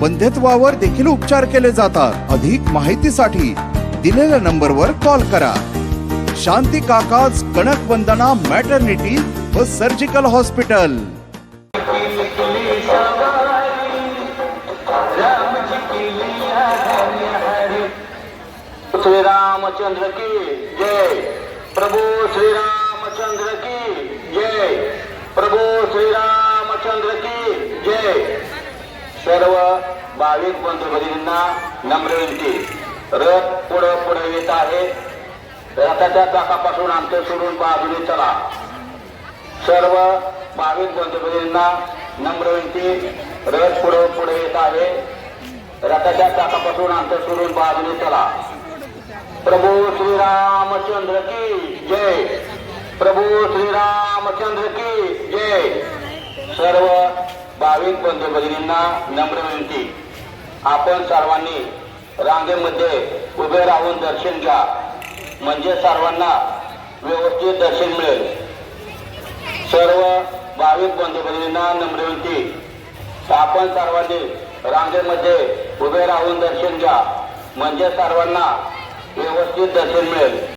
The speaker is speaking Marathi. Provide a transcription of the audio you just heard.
बंध्यत्वावर देखील उपचार केले जातात. अधिक माहितीसाठी दिलेल्या नंबरवर कॉल करा. शांती काकाज कणक वंदना मॅटर्निटी व सर्जिकल हॉस्पिटल. श्री रामचंद्र की जय. प्रभू श्री रामचंद्र की जय. प्रभू श्री राम की जय सर्व भाविक बंधू भगिनींना नम्र विनंती. रथ पुढं पुढे येत आहे. रथाच्या चाकापासून आमचं सोडून बाजूने चला. सर्व भाविक बंधू भगिनींना नम्र विनंती. रथ पुढं पुढे येत आहे. रथाच्या चाकापासून आमचं सोडून बाजूने चला. प्रभू श्रीरामचंद्र की जय. प्रभू श्रीरामचंद्र की जय. सर्व भाविक बंधू भगिनींना नम्र विनंती. आपण सर्वांनी रांगेमध्ये उभे राहून दर्शन घ्या. म्हणजे सर्वांना व्यवस्थित दर्शन मिळेल. सर्व भाविक बंधू भगिनींना नम्र विनंती. आपण सर्वांनी रांगेमध्ये उभे राहून दर्शन घ्या. म्हणजे सर्वांना व्यवस्थित दर्शन मिळेल.